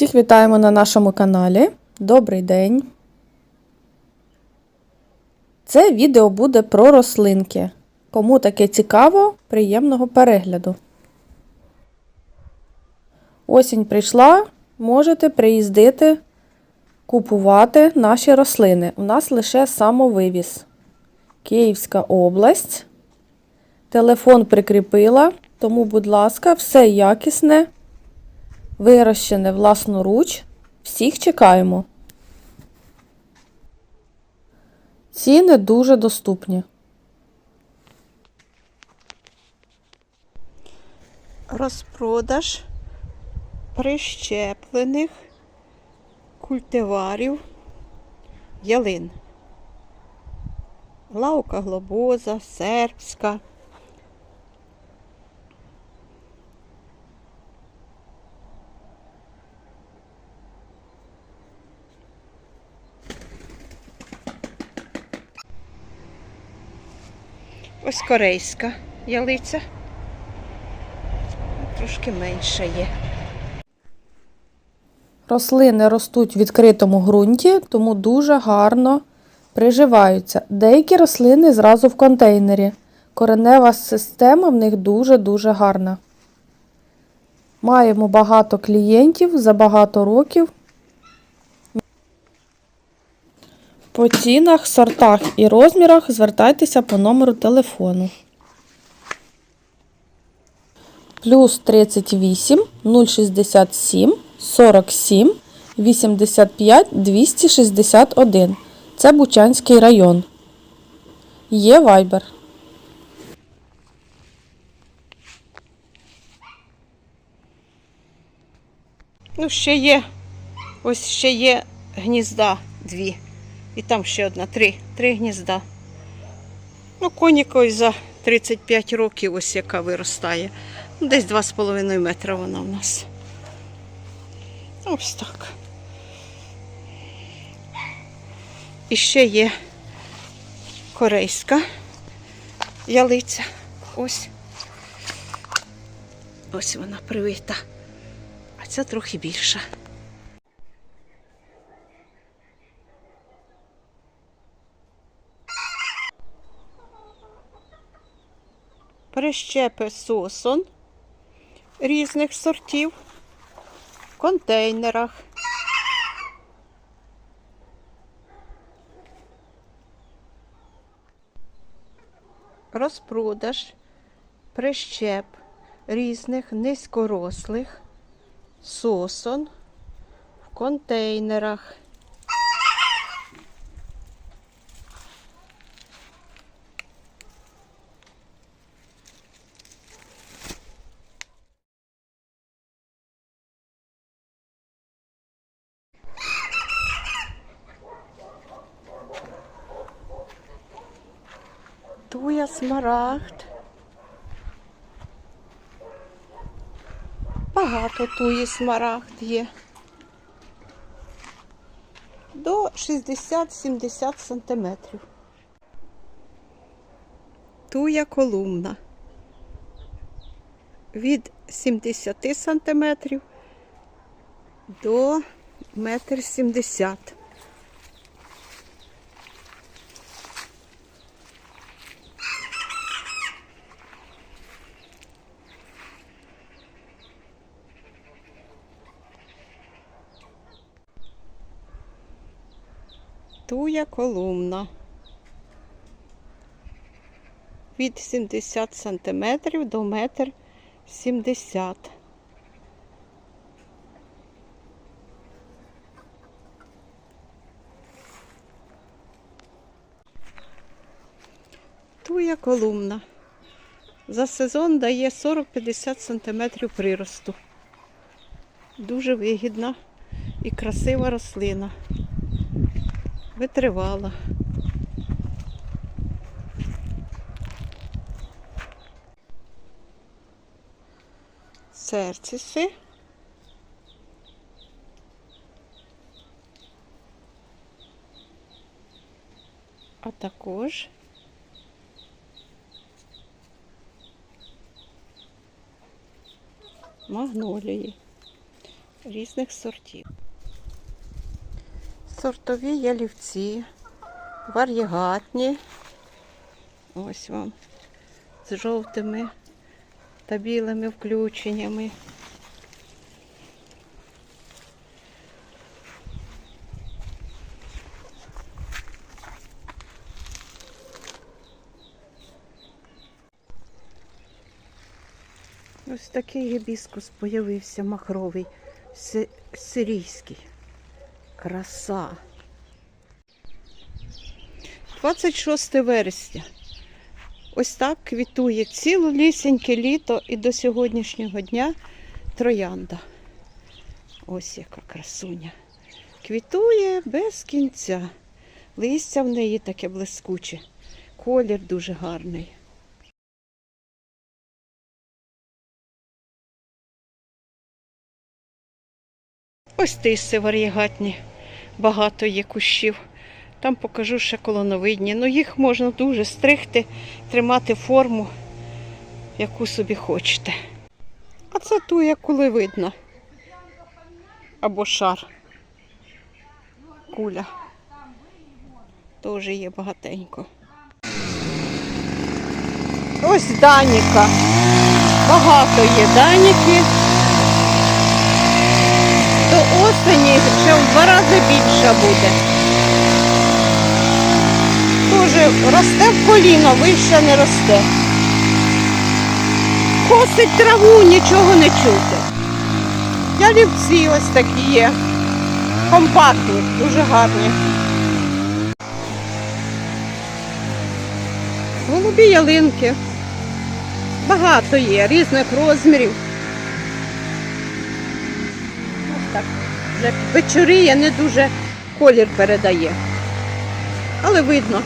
Всіх вітаємо на нашому каналі. Добрий день! Це відео буде про рослинки. Кому таке цікаво, приємного перегляду. Осінь прийшла, можете приїздити купувати наші рослини. У нас лише самовивіз. Київська область. Телефон прикріпила, тому, будь ласка, все якісне, вирощене власноруч. Всіх чекаємо. Ціни дуже доступні. розпродаж прищеплених культиварів ялин. Лаука глобоза, сербська. Ось корейська ялиця трошки менше є. Рослини ростуть в відкритому ґрунті, тому дуже гарно приживаються. Деякі рослини зразу в контейнері. Коренева система в них дуже-дуже гарна. Маємо багато клієнтів за багато років. По цінах, сортах і розмірах звертайтеся по номеру телефону. Плюс 38 067 47 85 261. Це Бучанський район. Є вайбер. Ну, ще є. Ось ще є гнізда дві. І там ще одна, три. Три гнізда. Ну, коніка за 35 років, ось яка виростає. Ну, десь 2,5 метра вона в нас. Ось так. І ще є корейська ялиця. Ось. Ось вона привита. А ця трохи більша. Прищепи сосон різних сортів в контейнерах. Розпродаж прищеп різних низькорослих сосон в контейнерах. Туя смарагд. Багато туї смарагд є. До 60-70 сантиметрів. Туя колумна. Від 70 сантиметрів до метр 70. Туя колумна. Від 70 сантиметрів до метр 70. Туя колумна. За сезон дає 40-50 сантиметрів приросту. Дуже вигідна і красива рослина витривала. Серціси. А також магнолії. різних сортів. Сортові ялівці, варігатні. Ось вам з жовтими та білими включеннями. Ось такий гібіскус появився махровий, сирійський. Краса. 26 вересня. Ось так квітує цілолісіньке літо і до сьогоднішнього дня троянда. Ось яка красуня. Квітує без кінця. Листя в неї таке блискуче. Колір дуже гарний. Ось ти тиси варігатні. Багато є кущів. Там покажу ще колоновидні. Ну їх можна дуже стригти, тримати форму, яку собі хочете. А це туя кулевидна. Або шар. Куля. Теж є багатенько. Ось Даніка. Багато є Даніки. Осені ще в два рази більша буде. Дуже росте в коліно, вище не росте. Косить траву, нічого не чути. Ялівці ось такі є. Компактні, дуже гарні. Голубі ялинки. Багато є, різних розмірів. Ось Вже не дуже колір передає. Але видно.